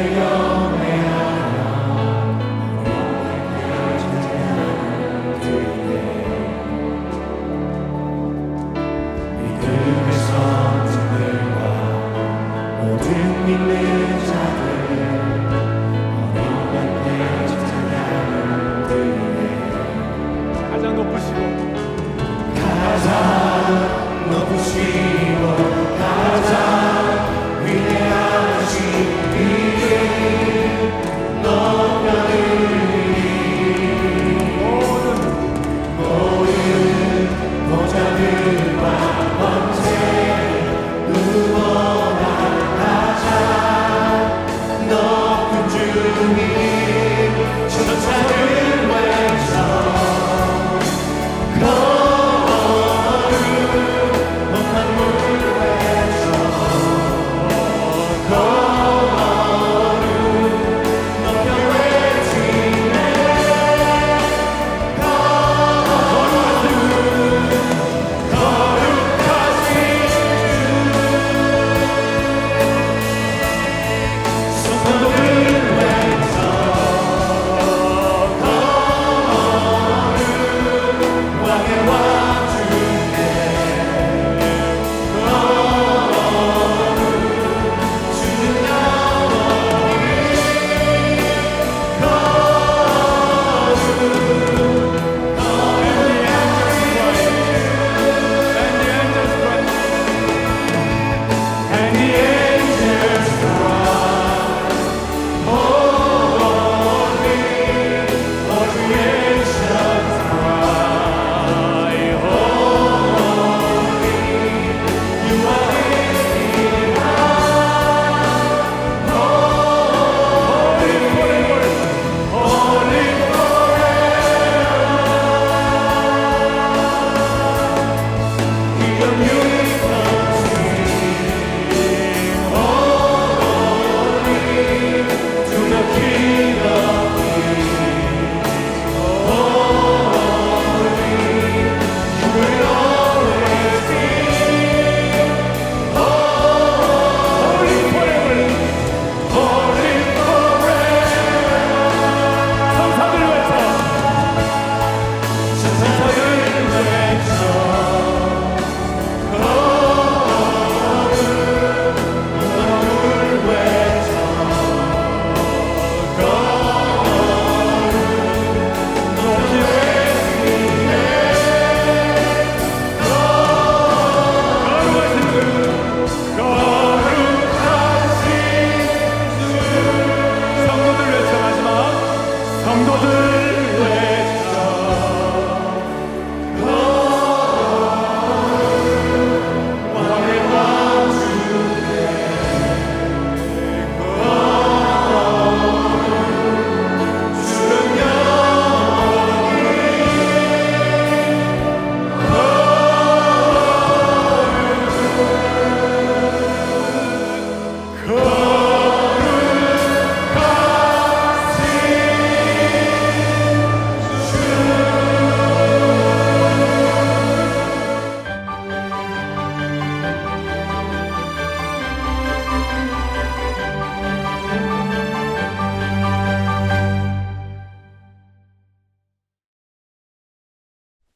Savior.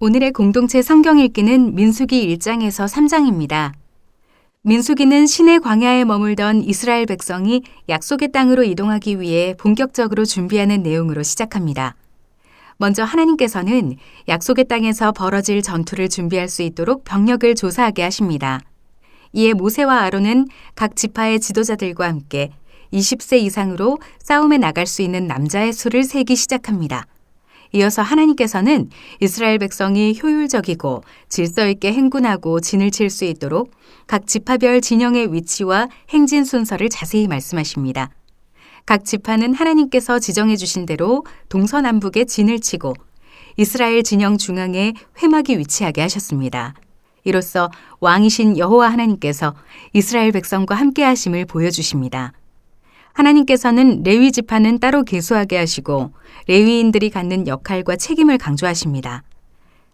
오늘의 공동체 성경 읽기는 민수기 1장에서 3장입니다. 민수기는 신의 광야에 머물던 이스라엘 백성이 약속의 땅으로 이동하기 위해 본격적으로 준비하는 내용으로 시작합니다. 먼저 하나님께서는 약속의 땅에서 벌어질 전투를 준비할 수 있도록 병력을 조사하게 하십니다. 이에 모세와 아론은 각 지파의 지도자들과 함께 20세 이상으로 싸움에 나갈 수 있는 남자의 수를 세기 시작합니다. 이어서 하나님께서는 이스라엘 백성이 효율적이고 질서 있게 행군하고 진을 칠 수 있도록 각 지파별 진영의 위치와 행진 순서를 자세히 말씀하십니다. 각 지파는 하나님께서 지정해 주신 대로 동서남북에 진을 치고 이스라엘 진영 중앙에 회막이 위치하게 하셨습니다. 이로써 왕이신 여호와 하나님께서 이스라엘 백성과 함께 하심을 보여주십니다. 하나님께서는 레위 지파는 따로 계수하게 하시고 레위인들이 갖는 역할과 책임을 강조하십니다.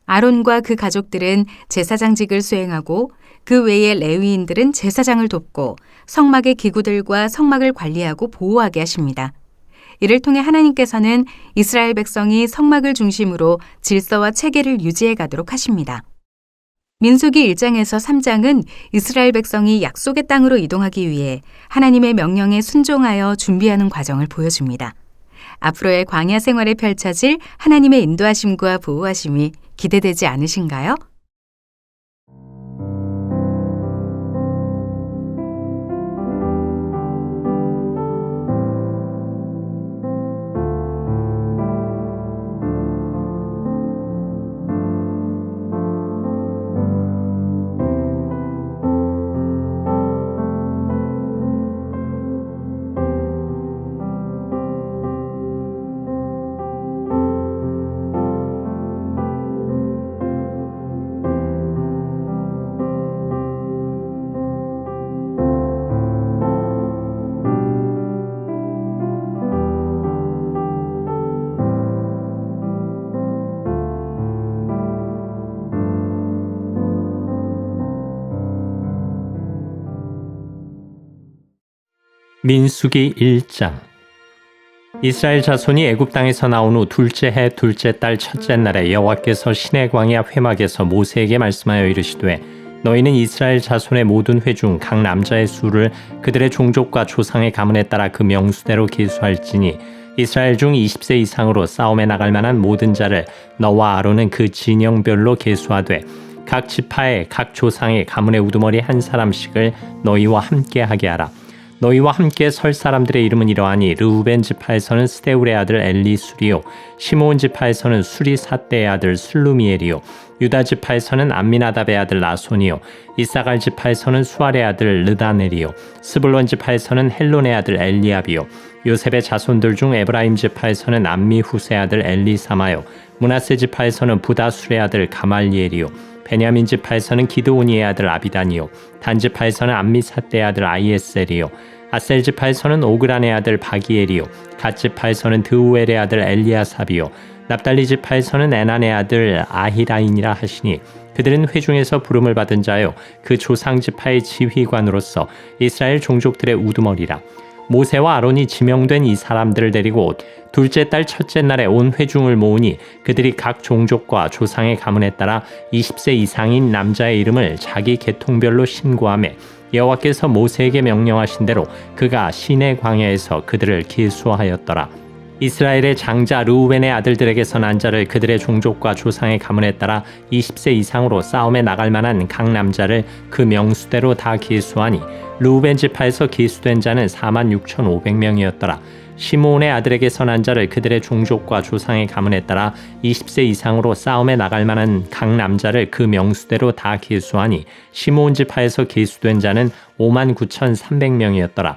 아론과 그 가족들은 제사장직을 수행하고 그 외에 레위인들은 제사장을 돕고 성막의 기구들과 성막을 관리하고 보호하게 하십니다. 이를 통해 하나님께서는 이스라엘 백성이 성막을 중심으로 질서와 체계를 유지해 가도록 하십니다. 민수기 1장에서 3장은 이스라엘 백성이 약속의 땅으로 이동하기 위해 하나님의 명령에 순종하여 준비하는 과정을 보여줍니다. 앞으로의 광야 생활에 펼쳐질 하나님의 인도하심과 보호하심이 기대되지 않으신가요? 민수기 1장 이스라엘 자손이 애굽 땅에서 나온 후 둘째 해 둘째 달 첫째 날에 여호와께서 시내 광야 회막에서 모세에게 말씀하여 이르시되 너희는 이스라엘 자손의 모든 회중 각 남자의 수를 그들의 종족과 조상의 가문에 따라 그 명수대로 계수할지니 이스라엘 중 20세 이상으로 싸움에 나갈 만한 모든 자를 너와 아론은 그 진영별로 계수하되 각 지파의 각 조상의 가문의 우두머리 한 사람씩을 너희와 함께 하게 하라. 너희와 함께 설 사람들의 이름은 이러하니 르우벤 지파에서는 스데울의 아들 엘리수리요 시므온 지파에서는 수리사떼의 아들 술루미엘이요 유다 지파에서는 암미나답의 아들 나손이요 이사갈 지파에서는 수알의 아들 르다넬이요 스불론 지파에서는 헬론의 아들 엘리압이요 요셉의 자손들 중 에브라임 지파에서는 암미후세 아들 엘리사마요 문하세 지파에서는 부다술의 아들 가말리엘이요 베냐민 지파에서는 기드오니의 아들 아비단이요 단 지파에서는 암미사떼의 아들 아이에셀이요 아셀 지파에서는 오그란의 아들 바기엘이요 갓 지파에서는 드우엘의 아들 엘리아삽이요 납달리 지파에서는 에난의 아들 아히라인이라 하시니 그들은 회중에서 부름을 받은 자요 그 조상 지파의 지휘관으로서 이스라엘 종족들의 우두머리라 모세와 아론이 지명된 이 사람들을 데리고 둘째 달 첫째 날에 온 회중을 모으니 그들이 각 종족과 조상의 가문에 따라 20세 이상인 남자의 이름을 자기 계통별로 신고하며 여호와께서 모세에게 명령하신 대로 그가 시내 광야에서 그들을 계수하였더라. 이스라엘의 장자 르우벤의 아들들에게서 난 자를 그들의 종족과 조상의 가문에 따라 20세 이상으로 싸움에 나갈 만한 각 남자를 그 명수대로 다 계수하니 르우벤 지파에서 계수된 자는 4만 6,500명이었더라. 시므온의 아들에게서 난 자를 그들의 종족과 조상의 가문에 따라 20세 이상으로 싸움에 나갈 만한 각 남자를 그 명수대로 다 계수하니 시므온 지파에서 계수된 자는 5만 9,300명이었더라.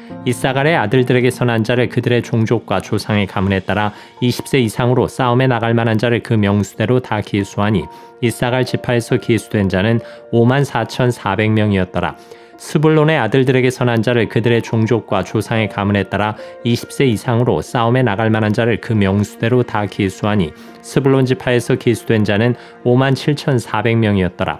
이사갈의 아들들에게서 난 자를 그들의 종족과 조상의 가문에 따라 20세 이상으로 싸움에 나갈 만한 자를 그 명수대로 다 계수하니 이사갈 지파에서 계수된 자는 5만 4,400명이었더라. 스불론의 아들들에게서 난 자를 그들의 종족과 조상의 가문에 따라 20세 이상으로 싸움에 나갈 만한 자를 그 명수대로 다 계수하니 스불론 지파에서 계수된 자는 5만 7,400명이었더라.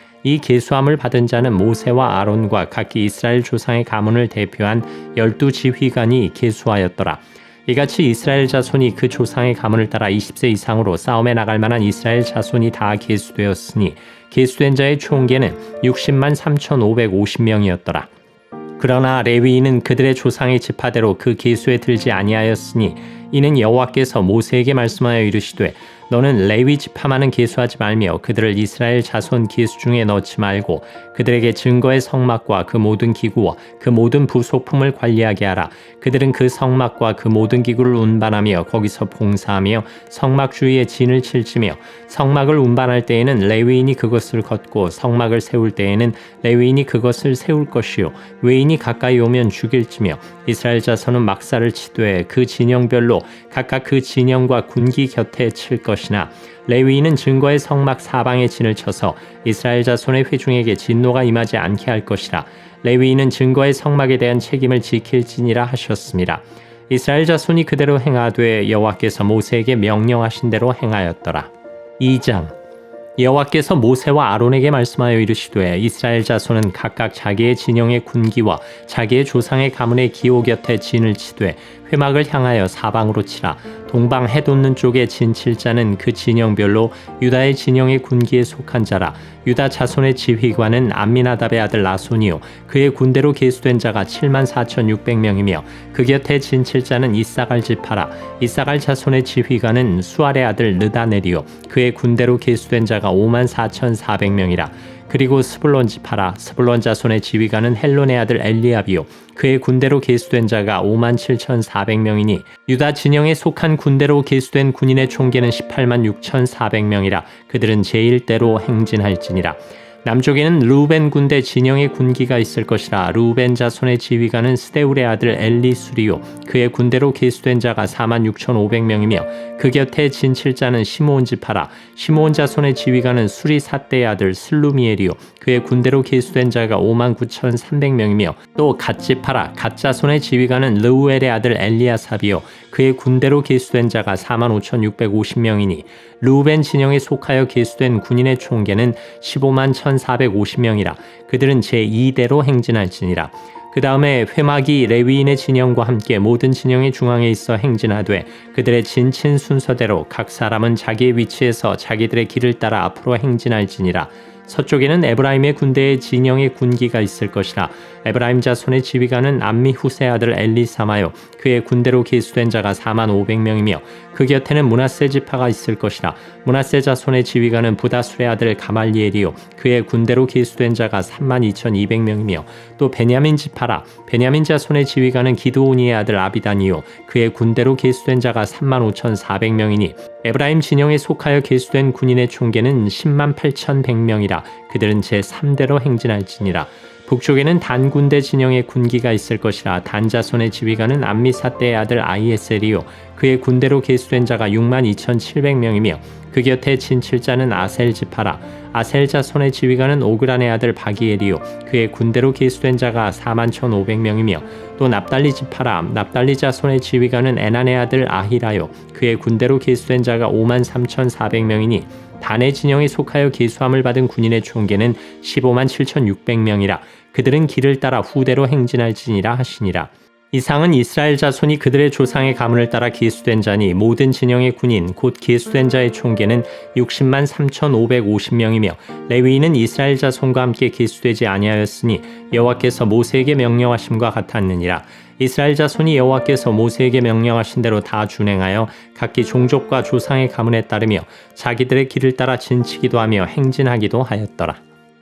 이 계수함을 받은 자는 모세와 아론과 각기 이스라엘 조상의 가문을 대표한 열두 지휘관이 계수하였더라. 이같이 이스라엘 자손이 그 조상의 가문을 따라 20세 이상으로 싸움에 나갈 만한 이스라엘 자손이 다 계수되었으니 계수된 자의 총계는 60만 3,550명이었더라. 그러나 레위인은 그들의 조상의 지파대로 그 계수에 들지 아니하였으니 이는 여호와께서 모세에게 말씀하여 이르시되 너는 레위 지파만은 계수하지 말며 그들을 이스라엘 자손 계수 중에 넣지 말고 그들에게 증거의 성막과 그 모든 기구와 그 모든 부속품을 관리하게 하라. 그들은 그 성막과 그 모든 기구를 운반하며 거기서 봉사하며 성막 주위에 진을 칠지며 성막을 운반할 때에는 레위인이 그것을 걷고 성막을 세울 때에는 레위인이 그것을 세울 것이요. 외인이 가까이 오면 죽일지며 이스라엘 자손은 막사를 치되 그 진영별로 각각 그 진영과 군기 곁에 칠 것이 나 레위인은 증거의 성막 사방에 진을 쳐서 이스라엘 자손의 회중에게 진노가 임하지 않게 할 것이라 레위인은 증거의 성막에 대한 책임을 지킬지니라 하셨습니다. 이스라엘 자손이 그대로 행하되 여호와께서 모세에게 명령하신 대로 행하였더라. 2장 여호와께서 모세와 아론에게 말씀하여 이르시되 이스라엘 자손은 각각 자기의 진영의 군기와 자기의 조상의 가문의 기호 곁에 진을 치되 회막을 향하여 사방으로 치라. 동방 해돋는 쪽에 진 칠자는 그 진영별로 유다의 진영의 군기에 속한 자라. 유다 자손의 지휘관은 암미나답의 아들 나손이요. 그의 군대로 계수된 자가 7만 4,600명이며 그 곁에 진 칠자는 이사갈 지파라. 이사갈 자손의 지휘관은 수알의 아들 느다넬이요. 그의 군대로 계수된 자가 5만 4,400명이라. 그리고 스불론 지파라. 스불론 자손의 지휘관은 헬론의 아들 엘리압이요. 그의 군대로 계수된 자가 5만 7,400 명이니 유다 진영에 속한 군대로 계수된 군인의 총계는 18만 6,400명이라 그들은 제1대로 행진할지니라 남쪽에는 루벤 군대 진영의 군기가 있을 것이라 루벤 자손의 지휘관은 스데울의 아들 엘리수리요 그의 군대로 계수된 자가 4만 6,500명이며 그 곁에 진칠자는 시므온 지파라. 시므온 자손의 지휘관은 수리 사대의 아들 슬루미엘이요 그의 군대로 계수된 자가 5만 9,300명이며 또 갓지파라. 갓자손의 지휘관은 르우엘의 아들 엘리아삽이요 그의 군대로 계수된 자가 4만 5,650명이니 루벤 진영에 속하여 계수된 군인의 총계는 15만 1,450명이라 그들은 제2대로 행진할지니라. 그 다음에 회막이 레위인의 진영과 함께 모든 진영의 중앙에 있어 행진하되 그들의 진친 순서대로 각 사람은 자기의 위치에서 자기들의 길을 따라 앞으로 행진할지니라 서쪽에는 에브라임의 군대의 진영의 군기가 있을 것이라. 에브라임 자손의 지휘관은 암미 후세 아들 엘리사마요. 그의 군대로 계수된 자가 4만 500명이며 그 곁에는 문하세 지파가 있을 것이라. 문하세 자손의 지휘관은 부다술의 아들 가말리엘이요. 그의 군대로 계수된 자가 3만 2,200명이며 또 베냐민 지파라. 베냐민 자손의 지휘관은 기드오니의 아들 아비단이요. 그의 군대로 계수된 자가 3만 5,400명이니 에브라임 진영에 속하여 계수된 군인의 총계는 10만 8,100명이라. 그들은 제 3대로 행진할지니라 북쪽에는 단 군대 진영의 군기가 있을 것이라 단 자손의 지휘관은 암미사대의 아들 아이에셀이요. 그의 군대로 계수된 자가 6만 2,700명이며 그 곁에 진칠자는 아셀 지파라. 아셀 자 손의 지휘관은 오그란의 아들 바기엘이요. 그의 군대로 계수된 자가 4만 1,500명이며 또 납달리 지파라. 납달리 자 손의 지휘관은 에난의 아들 아히라요. 그의 군대로 계수된 자가 5만 3,400명이니 단의 진영에 속하여 계수함을 받은 군인의 총계는 15만 7,600명이라. 그들은 길을 따라 후대로 행진할지니라 하시니라. 이상은 이스라엘 자손이 그들의 조상의 가문을 따라 계수된 자니 모든 진영의 군인 곧 계수된 자의 총계는 60만 3,550명이며 레위인은 이스라엘 자손과 함께 계수되지 아니하였으니 여호와께서 모세에게 명령하심과 같았느니라. 이스라엘 자손이 여호와께서 모세에게 명령하신 대로 다 준행하여 각기 종족과 조상의 가문에 따르며 자기들의 길을 따라 진치기도 하며 행진하기도 하였더라.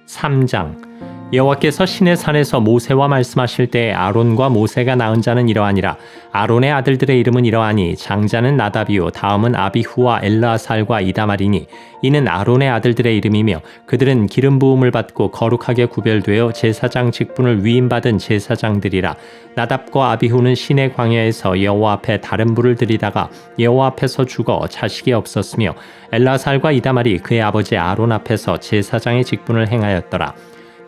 3장 여호와께서 신의 산에서 모세와 말씀하실 때 아론과 모세가 낳은 자는 이러하니라. 아론의 아들들의 이름은 이러하니 장자는 나다비요. 다음은 아비후와 엘라살과 이다말이니 이는 아론의 아들들의 이름이며 그들은 기름 부음을 받고 거룩하게 구별되어 제사장 직분을 위임받은 제사장들이라. 나답과 아비후는 신의 광야에서 여호와 앞에 다른 불을 들이다가 여호와 앞에서 죽어 자식이 없었으며 엘라살과 이다말이 그의 아버지 아론 앞에서 제사장의 직분을 행하였더라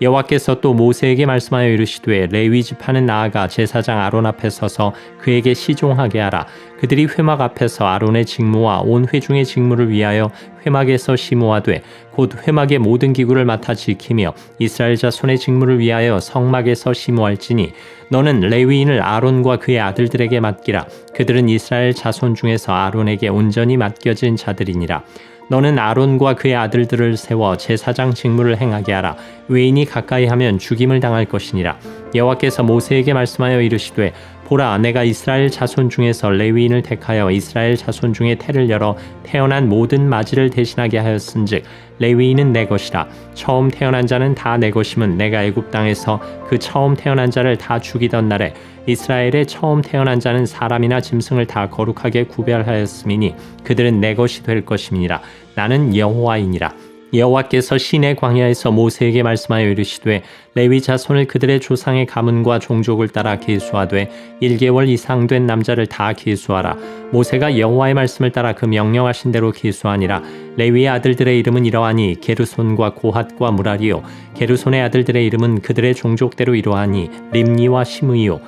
여호와께서 또 모세에게 말씀하여 이르시되 레위 지파는 나아가 제사장 아론 앞에 서서 그에게 시종하게 하라. 그들이 회막 앞에서 아론의 직무와 온 회중의 직무를 위하여 회막에서 심호하되 곧 회막의 모든 기구를 맡아 지키며 이스라엘 자손의 직무를 위하여 성막에서 심호할지니 너는 레위인을 아론과 그의 아들들에게 맡기라. 그들은 이스라엘 자손 중에서 아론에게 온전히 맡겨진 자들이니라 너는 아론과 그의 아들들을 세워 제사장 직무를 행하게 하라. 외인이 가까이 하면 죽임을 당할 것이니라. 여호와께서 모세에게 말씀하여 이르시되 보라 내가 이스라엘 자손 중에서 레위인을 택하여 이스라엘 자손 중에 태를 열어 태어난 모든 마지를 대신하게 하였은즉 레위인은 내 것이라. 처음 태어난 자는 다 내 것임은 내가 애굽 땅에서 그 처음 태어난 자를 다 죽이던 날에 이스라엘의 처음 태어난 자는 사람이나 짐승을 다 거룩하게 구별하였음이니 그들은 내 것이 될 것임이니라. 나는 여호와이니라 여호와께서 시내 광야에서 모세에게 말씀하여 이르시되 레위 자손을 그들의 조상의 가문과 종족을 따라 계수하되 1개월 이상 된 남자를 다 계수하라. 모세가 여호와의 말씀을 따라 그 명령하신 대로 계수하니라. 레위의 아들들의 이름은 이러하니 게르손과 고핫과 무라리요. 게르손의 아들들의 이름은 그들의 종족대로 이러하니 림니와 시므이요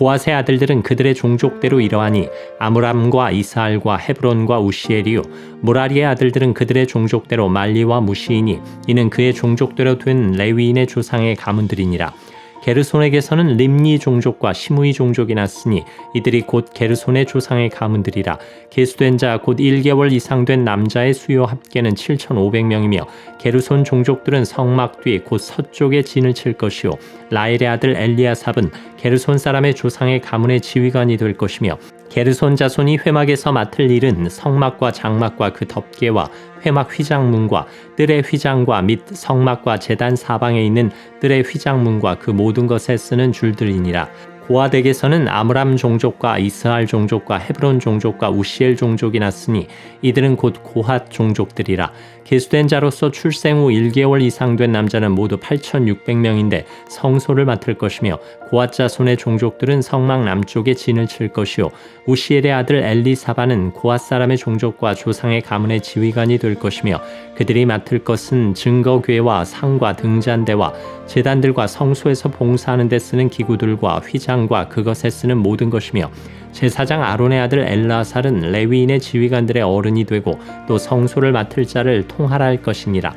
고아세 아들들은 그들의 종족대로 이러하니 아므람과 이스알과 헤브론과 우시엘이요. 무라리의 아들들은 그들의 종족대로 말리와 무시이니 이는 그의 종족대로 된 레위인의 조상의 가문들이니라 게르손에게서는 림니 종족과 시무이 종족이 났으니 이들이 곧 게르손의 조상의 가문들이라. 계수된 자 곧 1개월 이상 된 남자의 수요 합계는 7,500명이며 게르손 종족들은 성막 뒤 곧 서쪽에 진을 칠 것이요. 라엘의 아들 엘리아삽은 게르손 사람의 조상의 가문의 지휘관이 될 것이며 게르손 자손이 회막에서 맡을 일은 성막과 장막과 그 덮개와 회막 휘장문과 뜰의 휘장과 및 성막과 재단 사방에 있는 뜰의 휘장문과 그 모든 것에 쓰는 줄들이니라. 고아덱에서는 아므람 종족과 이스할 종족과 헤브론 종족과 우시엘 종족이 났으니 이들은 곧 고핫 종족들이라. 계수된 자로서 출생 후 1개월 이상 된 남자는 모두 8,600명인데 성소를 맡을 것이며 고핫 자손의 종족들은 성막 남쪽에 진을 칠 것이요. 우시엘의 아들 엘리사바는 고핫 사람의 종족과 조상의 가문의 지휘관이 될 것이며 그들이 맡을 것은 증거궤와 상과 등잔대와 제단들과 성소에서 봉사하는 데 쓰는 기구들과 휘장과 그것에 쓰는 모든 것이며 제사장 아론의 아들 엘라살은 레위인의 지휘관들의 어른이 되고 또 성소를 맡을 자를 통할할 것이니라.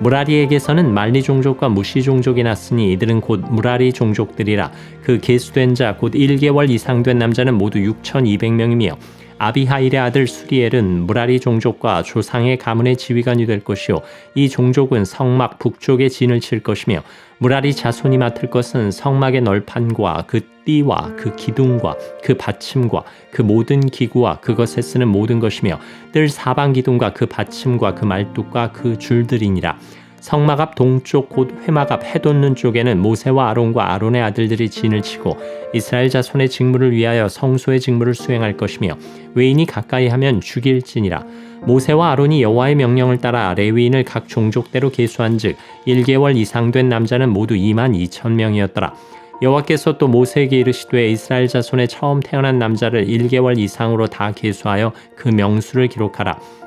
무라리에게서는 말리 종족과 무시 종족이 났으니 이들은 곧 무라리 종족들이라 그 계수된 자 곧 1개월 이상 된 남자는 모두 6,200명이며 아비하일의 아들 수리엘은 무라리 종족과 조상의 가문의 지휘관이 될 것이요. 이 종족은 성막 북쪽에 진을 칠 것이며 무라리 자손이 맡을 것은 성막의 널판과 그 띠와 그 기둥과 그 받침과 그 모든 기구와 그것에 쓰는 모든 것이며 뜰 사방 기둥과 그 받침과 그 말뚝과 그 줄들이니라 성막 앞 동쪽 곧 회막 앞 해돋는 쪽에는 모세와 아론과 아론의 아들들이 진을 치고 이스라엘 자손의 직무를 위하여 성소의 직무를 수행할 것이며 외인이 가까이 하면 죽일지니라. 모세와 아론이 여호와의 명령을 따라 레위인을 각 종족대로 계수한즉 1개월 이상 된 남자는 모두 2만 2천 명이었더라. 여호와께서 또 모세에게 이르시되 이스라엘 자손의 처음 태어난 남자를 1개월 이상으로 다 계수하여 그 명수를 기록하라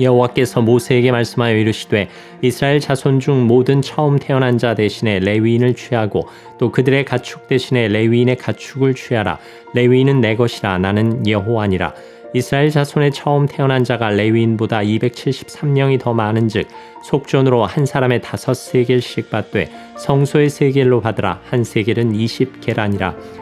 여호와께서 모세에게 말씀하여 이르시되 이스라엘 자손 중 모든 처음 태어난 자 대신에 레위인을 취하고 또 그들의 가축 대신에 레위인의 가축을 취하라. 레위인은 내 것이라 나는 여호와니라. 이스라엘 자손의 처음 태어난 자가 레위인보다 273명이 더 많은즉 속전으로 한 사람의 다섯 세겔씩 받되 성소의 세겔로 받으라. 한 세겔은 20계란이라